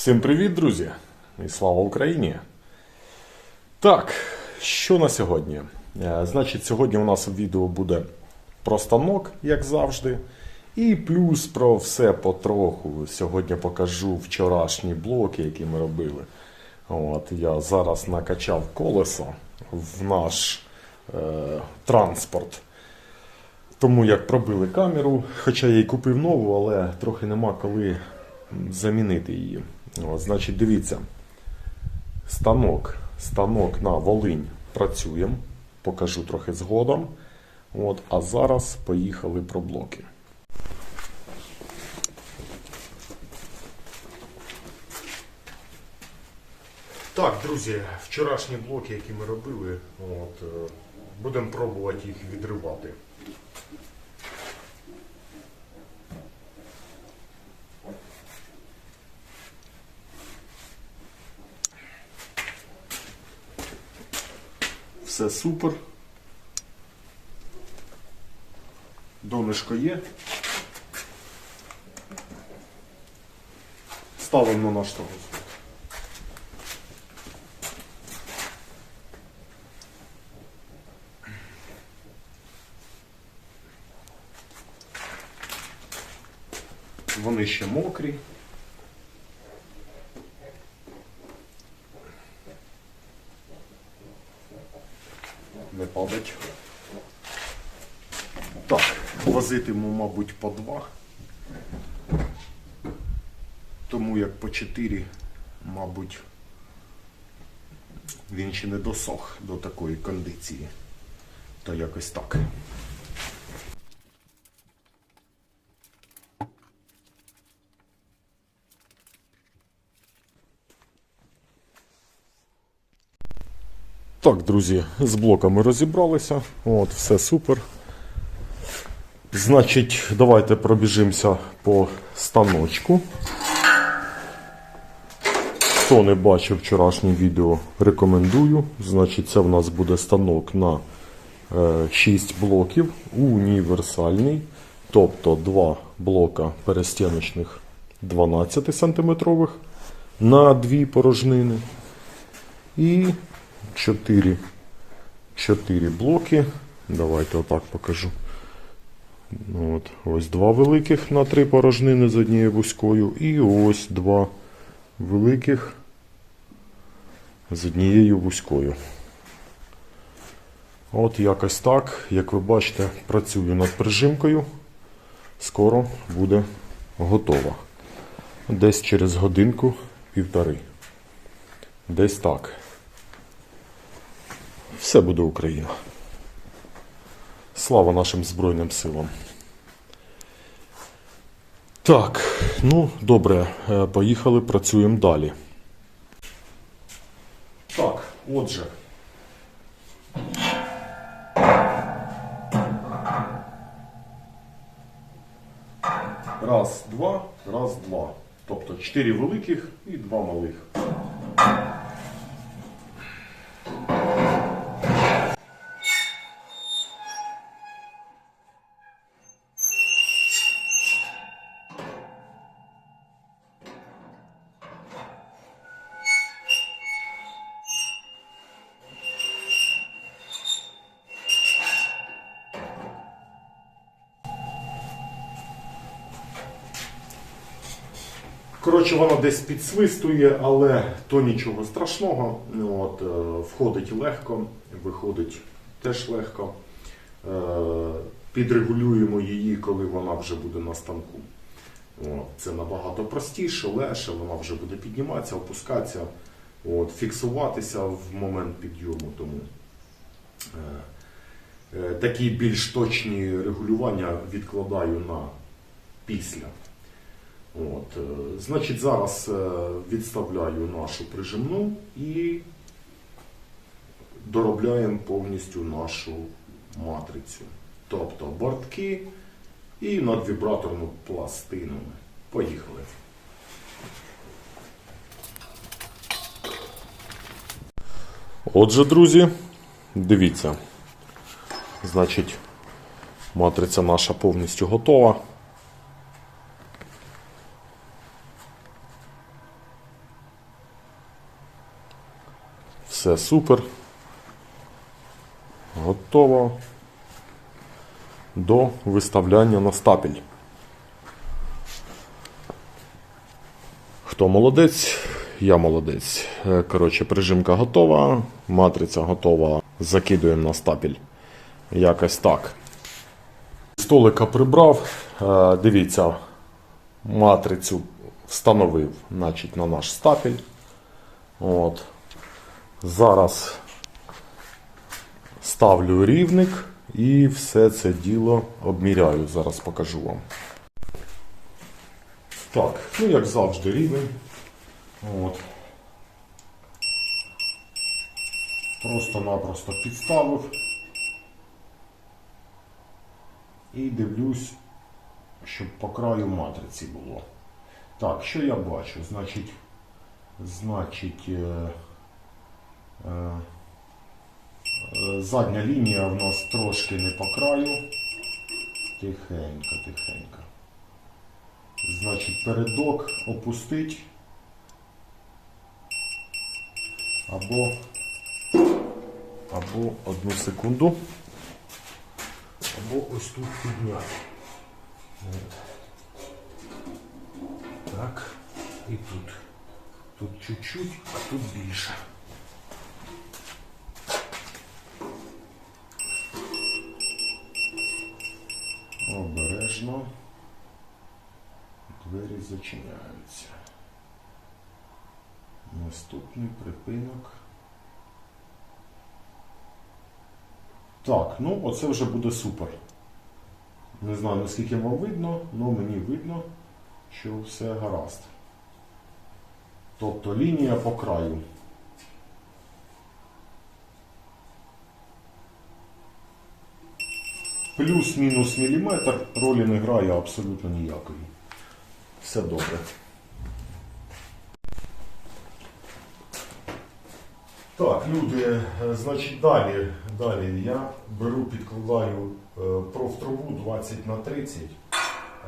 Всім привіт, друзі! І слава Україні! Так, що на сьогодні? Е, Значить, сьогодні у нас відео буде про станок, як завжди. І плюс про все потроху. Сьогодні покажу вчорашні блоки, які ми робили. От, я зараз накачав колесо в наш е, транспорт. Тому як пробили камеру, хоча я й купив нову, але трохи нема коли замінити її. От, значить, дивіться, станок, станок на Волинь працюємо, покажу трохи згодом. От, а зараз поїхали про блоки. Так, друзі, вчорашні блоки, які ми робили, е, будемо пробувати їх відривати. Все супер. Донышко є. Ставимо на наш того. Вони ще мокрі. Не падать. Так, возитиму, мабуть, по два. Тому як по чотири, мабуть, він ще не досох до такої кондиції. То якось так. Так, друзі, з блоками розібралися. От, все супер. Значить, давайте пробіжимося по станочку. Хто не бачив вчорашнє відео, рекомендую. Значить, це в нас буде станок на е, 6 блоків, універсальний. Тобто два блока перестіночних 12 см на дві порожнини. І 4, 4 блоки. Давайте отак покажу. Ну, От, ось два великих на три порожнини з однією вузькою. І ось два великих з однією вузькою. От якось так. Як ви бачите, працюю над прижимкою. Скоро буде готова. Десь через годинку півтори. Десь так. Все буде Україна. Слава нашим Збройним силам. Так, ну добре, е, поїхали, працюємо далі. Так, отже. Раз, два, раз, два. Тобто чотири великих і два малих. Коротше, воно десь підсвистує, але то нічого страшного. Ну, От, е, входить легко, виходить теж легко. Е, підрегулюємо її, коли вона вже буде на станку. От, це набагато простіше, легше, вона вже буде підніматися, опускатися, от, фіксуватися в момент підйому. Тому е, е, такі більш точні регулювання відкладаю на після. От, е, значить, зараз е, відставляю нашу прижимну і доробляємо повністю нашу матрицю. Тобто бортки і надвібраторну пластину. Поїхали. Отже, друзі, дивіться. Значить, матриця наша повністю готова. Все супер. Готово до виставляння на стапель. Хто молодець? Я молодець. Е, Коротше, прижимка готова, матриця готова. Закидуємо на стапель. Якось так. Столика прибрав. Е, Дивіться, матрицю встановив значить, на наш стапель. От. Зараз ставлю рівник і все це діло обміряю. Зараз покажу вам. Так, ну як завжди, рівень. От. Просто-напросто підставив. І дивлюсь, щоб по краю матриці було. Так, що я бачу? Значить, значить, е, задня лінія в нас трошки не по краю. Тихенько, тихенько. Значить, передок опустить. Або, або одну секунду. Або ось тут підняти. Так. І тут. Тут чуть-чуть, а тут більше. Обережно. Двері зачиняються. Наступний припинок. Так, ну оце вже буде супер. Не знаю, наскільки вам видно, але мені видно, що все гаразд. Тобто лінія по краю. Плюс-мінус міліметр ролі не грає абсолютно ніякої. Все добре. Так, люди, е, значить далі, далі я беру, підкладаю е, профтрубу 20 на 30.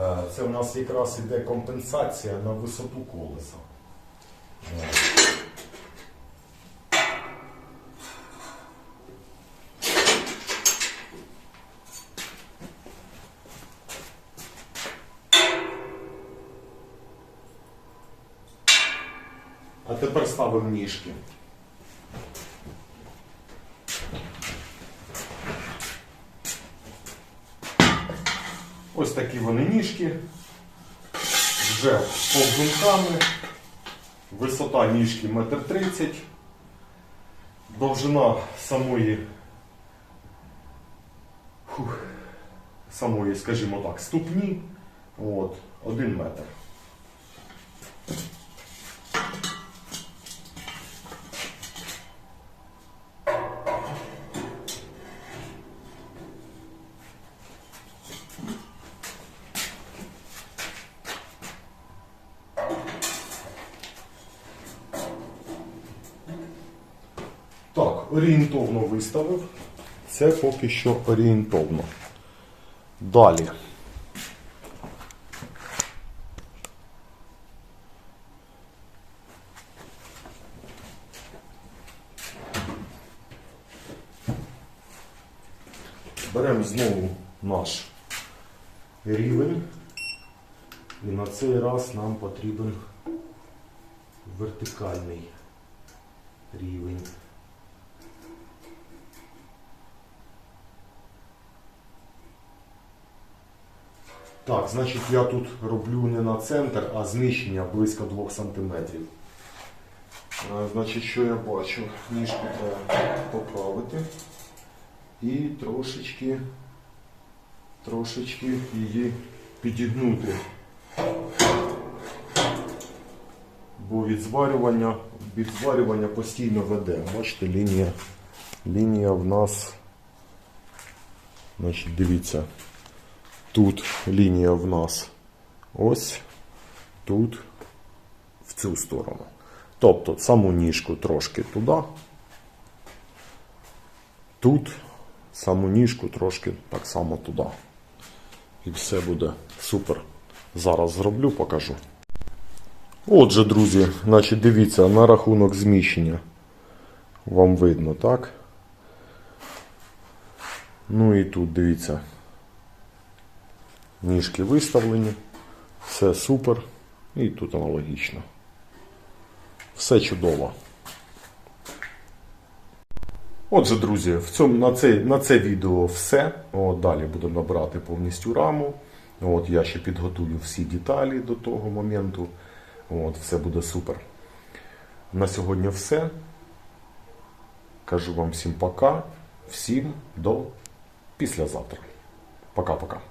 Е, Це у нас якраз іде компенсація на висоту колеса. А тепер ставимо ніжки. Ось такі вони ніжки. Вже з повзунками. Висота ніжки 1,30 м. Довжина самої, фух, самої, скажімо так, ступні. От, 1 метр. Так, орієнтовно виставив. Це поки що орієнтовно. Далі. Беремо знову наш рівень. І на цей раз нам потрібен вертикальний рівень. Так, значить я тут роблю не на центр, а зміщення близько 2 см. Значить, що я бачу? Ніжку треба поправити і трошечки, трошечки її підігнути. Бо від зварювання, від зварювання постійно веде. Бачите, лінія, лінія в нас, значить, дивіться. Тут лінія в нас ось, тут, в цю сторону. Тобто саму ніжку трошки туди, тут саму ніжку трошки так само туди. І все буде супер. Зараз зроблю, покажу. Отже, друзі, значить, дивіться на рахунок зміщення. Вам видно, так? Ну і тут дивіться. Ніжки виставлені. Все супер. І тут аналогічно. Все чудово. Отже, друзі, в цьому, на, це, на це відео все. От, далі будемо набирати повністю раму. От, я ще підготую всі деталі до того моменту. От, все буде супер. На сьогодні все. Кажу вам всім пока. Всім до післязавтра. Пока-пока.